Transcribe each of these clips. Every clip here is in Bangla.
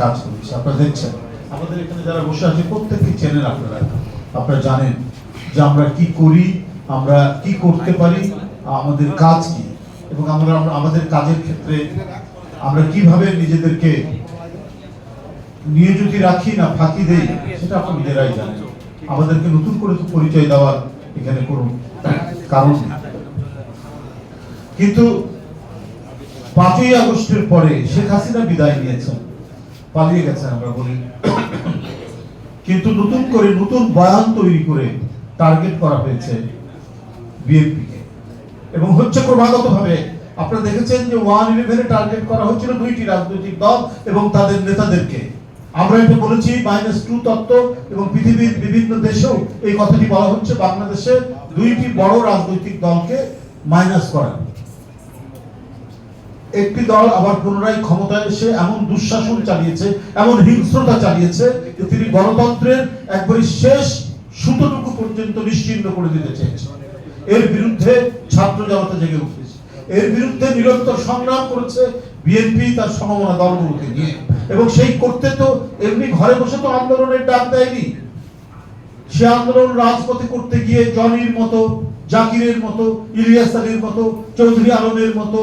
কাজ করছে, আপনারা দেখছেন। আমাদের এখানে যারা বসে আছে, প্রত্যেককে চেনেন আপনারা। আপনারা জানেন যে আমরা কি করি, আমরা কি করতে পারি, আমাদের কাজ কি, এবং আমরা, আমাদের কাজের ক্ষেত্রে আমরা কীভাবে নিজেদেরকে রাখি না ফাঁকি দেই, সেটা নিজেরাই জানেন। আমাদেরকে নতুন করে পরিচয় দেওয়ার এখানে কোনো কারণ কিন্তু পাঁচই আগস্টের পরে শেখ হাসিনা বিদায় নিয়েছেন। পালিয়ে গেছেন আমরা বলি। কিন্তু নতুন করে নতুন বয়ান তৈরি করে টার্গেট করা হয়েছে বিএনপিকে। এবং হচ্ছে ক্রমাগত ভাবে আপনারা দেখেছেন যে ওয়ান ইলেভেনে টার্গেট করা হচ্ছিল দুইটি রাজনৈতিক দল এবং তাদের নেতাদেরকে। আমরা এটা বলেছি মাইনাস টু তত্ত্ব এবং পৃথিবীর বিভিন্ন দেশেও এই কথাটি বলা হচ্ছে, বাংলাদেশে দুইটি বড় রাজনৈতিক দলকে মাইনাস করা। একটি দল আবার পুনরায় ক্ষমতায় এসে এমন দুঃশাসন চালিয়েছে, এমন হিংস্রতা চালিয়েছে যে তিনি গণতন্ত্রের একবারে শেষ সুতোটুকু পর্যন্ত নিশ্চিন্ন করে দিতে চেয়েছে এর বিরুদ্ধে ছাত্র জনতা জেগে উঠেছে। এর বিরুদ্ধে নিরন্তর সংগ্রাম করেছে বিএনপি তার সমমনা দলগুলোকে নিয়ে। এবং সেই করতে তো এমনি ঘরে বসে তো আন্দোলনের ডাক দেয়নি। সে আন্দোলন রাজপথে করতে গিয়ে জনির মতো, জাকিরের মতো, ইলিয়াস আলীর মতো, চৌধুরী আলমের মতো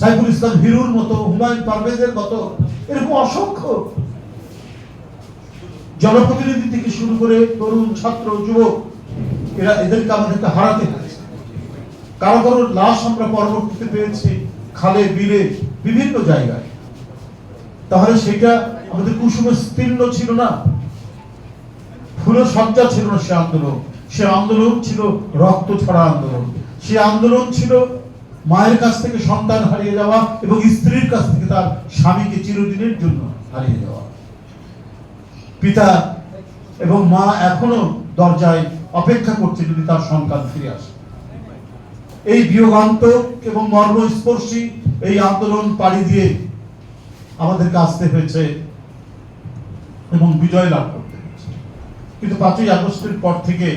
সাইফুল ইসলাম হিরুর মতো হুমায়ুন পারভেজের মতো এরকম অসংখ্য জনপ্রতিনিধি থেকে শুরু করে তরুণ ছাত্র, যুবক, এরা এদেরকে আমাদেরকে হারাতে হয়েছে কারও কারও লাশ আমরা পরবর্তীতে পেয়েছি, খালে, বিলে, বিভিন্ন জায়গায়। তাহলে সেটা আমাদের কুসুমে স্তীর্ণ ছিল না। ফুল সজ্জা ছিল না সে আন্দোলন। সে আন্দোলন ছিল রক্ত ছড়া আন্দোলন। সে আন্দোলন ছিল মায়ের কাছ থেকে সন্তান হারিয়ে যাওয়া এবং স্ত্রীর কাছ থেকে তার স্বামীকে চিরদিনের জন্য হারিয়ে যাওয়া। পিতা এবং মা এখনও দরজায় অপেক্ষা করছে যদি তার সন্তান ফিরে আসে। এই বিয়োগান্তক এবং মর্মস্পর্শী এই আন্দোলন পাড়ি দিয়ে আমাদেরকে আসতে হয়েছে এবং বিজয় লাভ করতে হয়েছে কিন্তু পাঁচই আগস্টের পর থেকে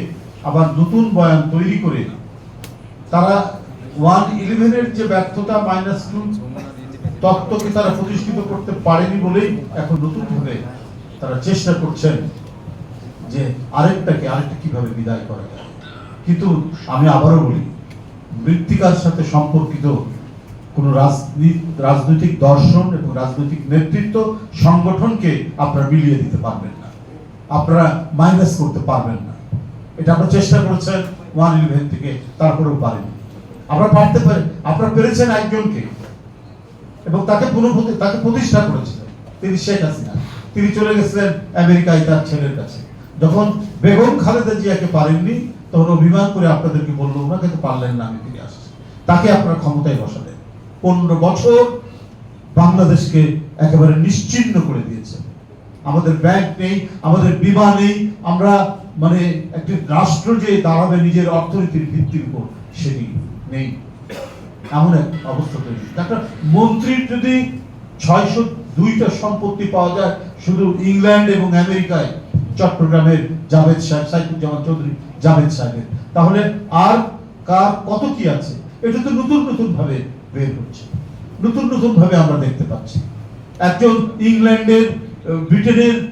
আবার নতুন বয়ান তৈরি করে তারা ওয়ান ইলেভেনের যে ব্যর্থতা মাইনাস টু, তত্ত্বকে তারা প্রতিষ্ঠিত করতে পারেনি বলেই এখন নতুন ভাবে তারা চেষ্টা করছেন যে আরেকটাকে, আরেকটা কীভাবে বিদায় করা যায়। কিন্তু আমি আবারও বলি, মৃত্তিকার সাথে সম্পর্কিত কোন রাজনৈতিক দর্শন এবং রাজনৈতিক নেতৃত্ব সংগঠনকে আপনারা মিলিয়ে দিতে পারবেন না। আপনারা মাইনাস করতে পারবেন না। এটা আপনারা চেষ্টা করেছেন ওয়ান ইলেভেন থেকে, তারপরেও পারেনি। আপনারা পারতে পারেন আপনারা পেরেছেন একজনকে। এবং তাকে পুনঃপ্রতি তাকে প্রতিষ্ঠা করেছিলেন। তিনি শেখ হাসিনা। তিনি চলে গেছিলেন আমেরিকায় তার ছেলের কাছে। যখন বেগম খালেদা জিয়াকে পারেননি, তখন অভিমান করে আপনাদেরকে বলল, ওনাকে তো পারলেন না, আমি ফিরে আসছি। তাকে আপনারা ক্ষমতায় বসালেন। পনেরো বছর বাংলাদেশকে একেবারে নিশ্চিন্ন করে দিয়েছে আমাদের ব্যাংক নেই, আমাদের বিমা নেই, আমরা মানে একটি রাষ্ট্র যে দাঁড়াবে নিজের অর্থনীতির ভিত্তির উপর, সেটি নেই। এমন এক অবস্থা তৈরি একটা মন্ত্রীর যদি ছয়শো দুইটা সম্পত্তি পাওয়া যায়, শুধু ইংল্যান্ড এবং আমেরিকায়, চট্টগ্রামের জাভেদ সাহেব, সাইফুজ্জামান চৌধুরী, জাভেদ সাহেবের। তাহলে আর কার, কত কি আছে? এটা তো নতুন নতুন ভাবে বের হচ্ছে। নতুন নতুন ভাবে আমরা দেখতে পাচ্ছি। একজন ইংল্যান্ডের ব্রিটেনের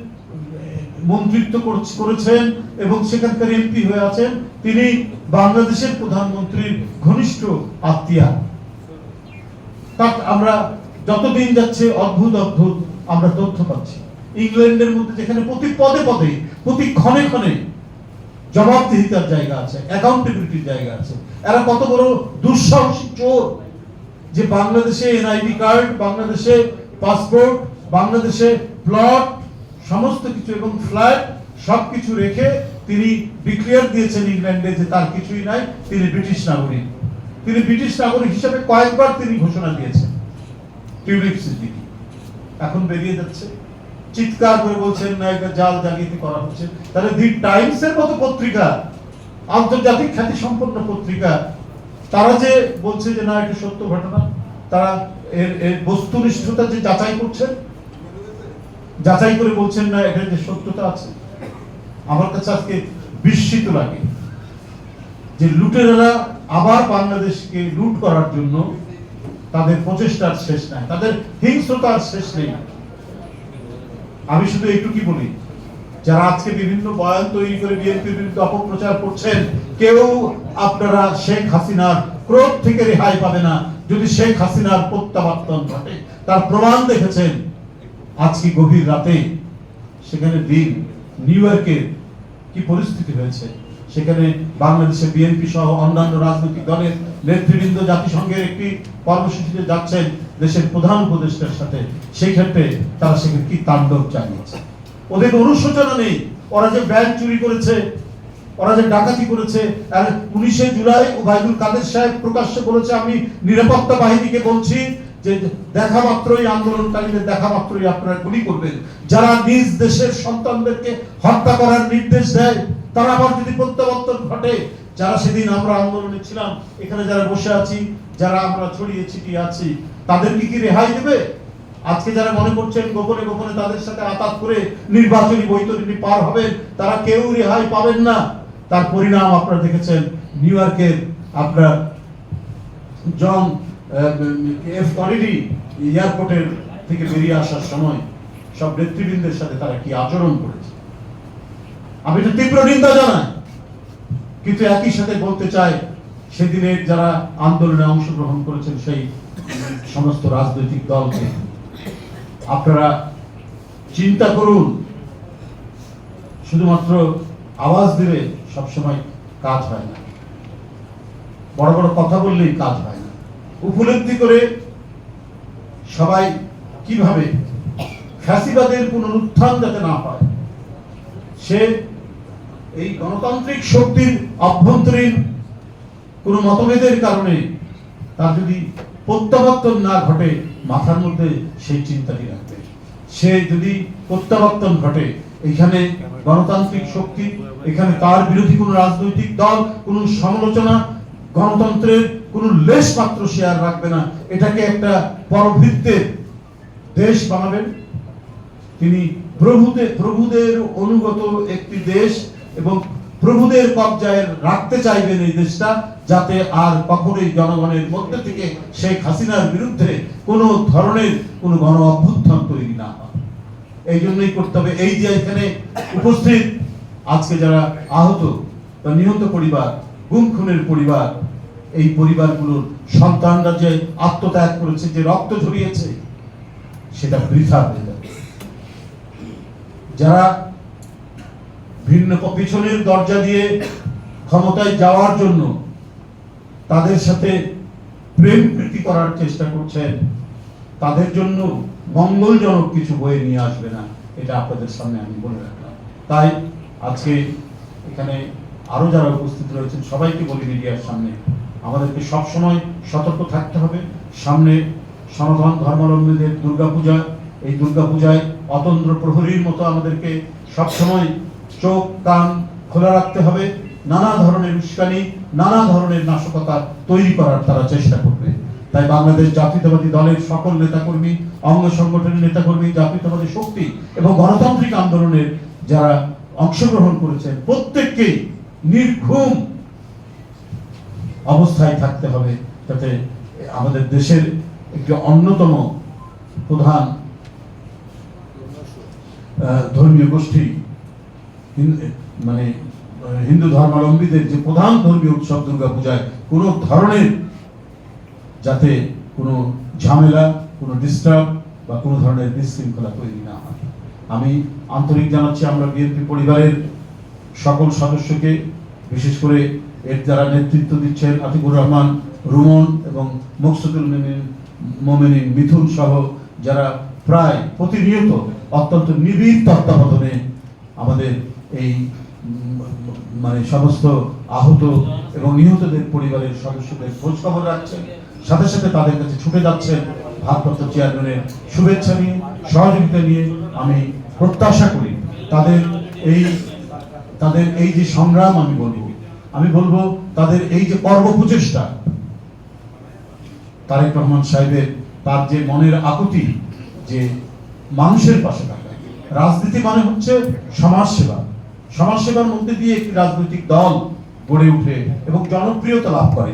মন্ত্রিত্ব করছ- করেছেন এবং সেখানকার এমপি হয়ে আছেন। তিনি বাংলাদেশের প্রধানমন্ত্রীর ঘনিষ্ঠ আত্মীয়া। তাক আমরা যতদিন যাচ্ছে অদ্ভুত অদ্ভুত আমরা তথ্য পাচ্ছি। ইংল্যান্ডের মধ্যে যেখানে প্রতি পদে পদে, প্রতি ক্ষণে ক্ষণে জবাবদিহিতার জায়গা আছে অ্যাকাউন্টেবিলিটির জায়গা আছে। এরা কত বড় দুঃসাহসী চোর যে বাংলাদেশে এনআইডি কার্ড, বাংলাদেশে পাসপোর্ট, বাংলাদেশে প্লট, সমস্ত কিছু এবং ফ্ল্যাট সবকিছু রেখে তিনি ডিক্লেয়ার দিয়েছেন ইংল্যান্ডে যে তার কিছুই নাই, তিনি ব্রিটিশ নাগরিক। তিনি ব্রিটিশ নাগরিক হিসেবে কয়েকবার তিনি ঘোষণা দিয়েছেন, টিউলিপ সিদ্দিকি। এখন বেরিয়ে যাচ্ছে। চিৎকার করে বলছেন, না, এটা জাল জালিয়াতি করা হচ্ছে। তাহলে দি টাইমস এর মতো পত্রিকা, আন্তর্জাতিক খ্যাতি সম্পন্ন পত্রিকা, তারা যে বলছে যে, না, এটা সত্য ঘটনা। তারা এর এর বস্তুনিষ্ঠতা যে যাচাই করছেন যাচাই করে বলছেন, না এটা যে সত্যতা আছে। আমার কাছে আজকে বিস্মিত লাগে যে লুটেরারা আবার বাংলাদেশকে লুট করার জন্য তাদের প্রচেষ্টার শেষ নাই, তাদের হিংস্রতার শেষ নেই। আমি শুধু এইটুকুই বলি, যারা আজকে বিভিন্ন বয়ান তৈরি করে বিএনপির বিরুদ্ধে অপপ্রচার করছেন, কেউ আপনারা শেখ হাসিনার ক্রোধ থেকে রেহাই পাবে না যদি শেখ হাসিনার প্রত্যাবর্তন ঘটে। তার প্রমাণ দেখেছেন, আজকে গভীর রাতে সেখানে দিন, নিউ ইয়র্কের কি পরিস্থিতি হয়েছে? সেখানে বাংলাদেশের বিএনপি সহ অন্যান্য রাজনৈতিক দলের নেতৃবৃন্দ জাতিসংঘের একটি কর্মসূচিতে যাচ্ছেন দেশের প্রধান উপদেষ্টার সাথে। সেই ক্ষেত্রে তারা সেখানে কি তাণ্ডব চালিয়েছে? ওদের অনুশোচনা নেই। ওরা যে ব্যাংক চুরি করেছে, ওরা যে ডাকাতি করেছে উনিশে জুলাই ও ওবায়দুল কাদের সাহেব প্রকাশ্যে করেছে আমি নিরাপত্তা বাহিনীকে বলছি যে দেখা মাত্রই আন্দোলনকারীদের দেখা মাত্রই আপনারা গুলি করবেন। যারা নিজ দেশের সন্তানদেরকে হত্যা করার নির্দেশ দেয়, তারা আবার যদি প্রত্যাবর্তন ঘটে, যারা সেদিন আমরা আন্দোলনে ছিলাম, এখানে যারা বসে আছি, যারা আমরা ছড়িয়ে ছিটিয়ে আছি, তাদেরকে কি রেহাই দেবে? আজকে যারা মনে করছেন গোপনে গোপনে তাদের সাথে আতাত করে নির্বাচনী বৈতরণী পার হবেন, তারা কেউ রেহাই পাবেন না। তার পরিণাম আপনারা দেখেছেন, নিউ ইয়র্কের আপনার জন এফ এয়ারপোর্টের থেকে বেরিয়ে আসার সময় সব নেতৃবৃন্দের সাথে তারা কি আচরণ করেছে? আমি তো তীব্র নিন্দা জানাই। কিন্তু একই সাথে বলতে চাই সেদিনের যারা আন্দোলনে অংশগ্রহণ করেছেন সেই সমস্ত রাজনৈতিক দলকে, আপনারা চিন্তা করুন। শুধুমাত্র আওয়াজ দিলে সবসময় কাজ হয় না। বড় বড় কথা বললেই কাজ হয়। উপলব্ধি করে সবাই কীভাবে ফ্যাসিবাদের পুনরুত্থান যাতে না হয়, সে এই গণতান্ত্রিক শক্তির অভ্যন্তরীণ কোন মতভেদের কারণে তার যদি প্রত্যাবর্তন না ঘটে, মাথার মধ্যে সেই চিন্তাটি রাখবে। সে যদি প্রত্যাবর্তন ঘটে, এখানে গণতান্ত্রিক শক্তি, এখানে তার বিরোধী কোন রাজনৈতিক দল, কোন সমালোচনা গণতন্ত্রের কোন লেশ মাত্র শেয়ার রাখবে না। এটাকে একটা পরবৃত্তের দেশ বানাবেন। তিনি প্রভুদের প্রভুদের অনুগত একটি দেশ এবং প্রভুদের কবজায় রাখতে চাইবেন এই দেশটা, যাতে আর কখনোই জনগণের মধ্যে থেকে শেখ হাসিনার বিরুদ্ধে কোন ধরনের কোন গণ অভ্যুত্থান তৈরি না হয়। এই জন্যই করতে হবে। এই যে এখানে উপস্থিত আজকে যারা আহত বা নিহত পরিবার, গুম খুনের পরিবার এই পরিবারগুলোর সন্তানরা যে আত্মত্যাগ করেছে, যে রক্ত ঝরিয়েছে, সেটা বৃথা হয়ে যাবে। যারা ভিন্ন পিছনের দরজা দিয়ে ক্ষমতায় যাওয়ার জন্য তাদের সাথে প্রেম প্রীতি করার চেষ্টা করছেন, তাদের জন্য মঙ্গলজনক কিছু বয়ে নিয়ে আসবে না, এটা আপনাদের সামনে আমি বলে রাখলাম। তাই আজকে এখানে আরও যারা উপস্থিত রয়েছেন, সবাইকে বলি মিডিয়ার সামনে আমাদেরকে সব সময় সতর্ক থাকতে হবে। সামনে সনাতন ধর্মাবলম্বীদের দুর্গাপূজা, এই দুর্গাপূজায় অতন্ত্র প্রহরীর মতো আমাদেরকে সব সময় চোখ, কান খোলা রাখতে হবে। নানা ধরনের উস্কানি, নানা ধরনের নাশকতা তৈরি করার তারা চেষ্টা করবে। তাই বাংলাদেশ জাতীয়তাবাদী দলের সকল নেতাকর্মী, অঙ্গ সংগঠনের নেতাকর্মী, জাতীয়তাবাদী শক্তি এবং গণতান্ত্রিক আন্দোলনের যারা অংশগ্রহণ করেছেন, প্রত্যেককেই নির্ঘুম অবস্থায় থাকতে হবে যাতে আমাদের দেশের একটি অন্যতম প্রধান ধর্মীয় গোষ্ঠী মানে হিন্দু ধর্মাবলম্বীদের যে প্রধান ধর্মীয় উৎসব দুর্গা পূজায় কোনো ধরনের যাতে কোনো ঝামেলা, কোনো ডিস্টার্ব বা কোনো ধরনের বিশৃঙ্খলা তৈরি না হয়। আমি আন্তরিক জানাচ্ছি আমরা বিএনপি পরিবারের সকল সদস্যকে, বিশেষ করে এর যারা নেতৃত্ব দিচ্ছেন আতিকুর রহমান, রুমন এবং মকসুদুল মোমিন- মোমিনিন, মিথুন সহ যারা প্রায় প্রতিনিয়ত অত্যন্ত নিবিড় তত্ত্বাবধানে আমাদের এই মানে সমস্ত আহত এবং নিহতদের পরিবারের সদস্যদের খোঁজ খবর রাখছেন। সাথে সাথে তাদের কাছে ছুটে যাচ্ছেন ভারপ্রাপ্ত চেয়ারম্যানের শুভেচ্ছা নিয়ে, সহযোগিতা নিয়ে আমি প্রত্যাশা করি। তাদের এই তাদের এই যে সংগ্রাম আমি বলব আমি বলব, তাদের এই যে কর্ম প্রচেষ্টা তারেক রহমান সাহেবের তার যে মনের আকুতি, যে মানুষের পাশে থাকা রাজনীতি মানে হচ্ছে সমাজ সেবা সমাজ সেবার মধ্যে দিয়ে একটি রাজনৈতিক দল গড়ে উঠে এবং জনপ্রিয়তা লাভ করে।